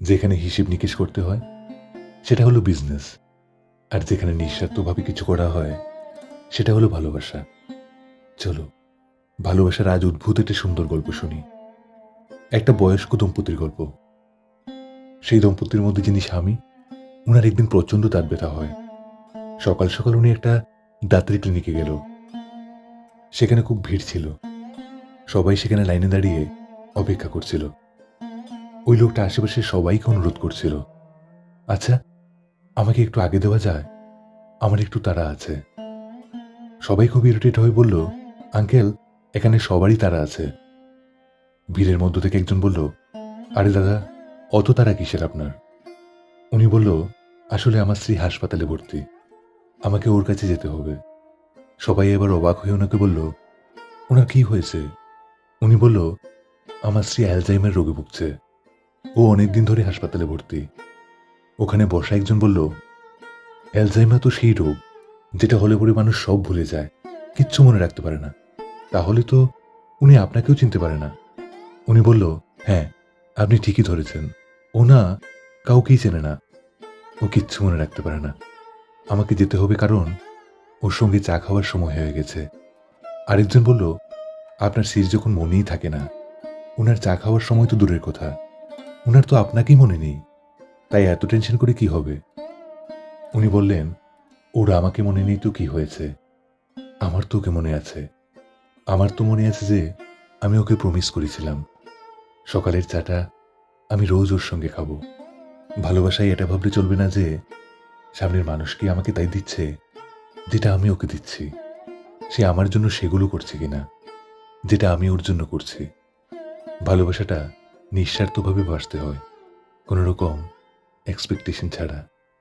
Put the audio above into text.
যেখানে হিসেব নিকেশ করতে হয়, সেটা হলো বিজনেস আর যেখানে নিঃস্বার্থভাবে কিছু করা হয়, সেটা হলো ভালোবাসা। চলো, ভালোবাসার আজ উদ্ভূত একটা সুন্দর গল্প শুনি। একটা বয়স্ক দম্পতির গল্প। সেই দম্পতির মধ্যে যিনি স্বামী ওনার একদিন প্রচণ্ড দাঁত ব্যথা হয়। সকাল সকাল উনি একটা দাঁতের ক্লিনিকে গেল। সেখানে খুব ভিড় ছিল। সবাই সেখানে লাইনে দাঁড়িয়ে অপেক্ষা করছিল। ওই লোকটা আশেপাশে সবাইকে অনুরোধ করছিল। আচ্ছা আমাকে একটু আগে দেওয়া যায়। আমার একটু তাড়া আছে। সবাই খুব ইরিটেট হয়ে বলল, আঙ্কেল, এখানে সবারই তারা আছে। ভিড়ের মধ্য থেকে একজন বলল, আরে দাদা, অত তারা কিসের আপনার? উনি বলল, আসলে আমার স্ত্রী হাসপাতালে ভর্তি। আমাকে ওর কাছে যেতে হবে। সবাই এবার অবাক হয়ে ওনাকে বলল, ওনার কি হয়েছে? উনি বলল, আমার স্ত্রী অ্যালজাইমের রোগে ভুগছে। ও অনেকদিন ধরে হাসপাতালে ভর্তি। ওখানে বসা একজন বলল, অ্যালজাইমার তো সেই রোগ, যেটা হলে পরে মানুষ সব ভুলে যায়, কিচ্ছু মনে রাখতে পারে না। তাহলে তো উনি আপনাকেও চিনতে পারে না। উনি বলল হ্যাঁ আপনি ঠিকই ধরেছেন। ও না, কাউকেই চেনে না। ও কিচ্ছু মনে রাখতে পারে না। আমাকে যেতে হবে কারণ ওর সঙ্গে চা খাওয়ার সময় হয়ে গেছে। আরেকজন বলল, আপনার সির যখন মনেই থাকে না ওনার চা খাওয়ার সময় তো দূরের কথা। ওনার তো আপনাকেই মনে নেই। তাই এত টেনশন করে কি হবে? উনি বললেন, ওরা আমাকে মনে নেই তো কি হয়েছে? আমার তো ওকে মনে আছে। আমার তো মনে আছে যে আমি ওকে প্রমিস করেছিলাম। সকালের চাটা আমি রোজ ওর সঙ্গে খাব। ভালোবাসায় এটা ভাবলে চলবে না যে সামনের মানুষ কি আমাকে তাই দিচ্ছে, যেটা আমি ওকে দিচ্ছি। সে আমার জন্য সেগুলো করছে কিনা, যেটা আমি ওর জন্য করছি। ভালোবাসাটা নিঃস্বার্থভাবে বাসতে হয়। কোনো রকম এক্সপেকটেশন ছাড়া।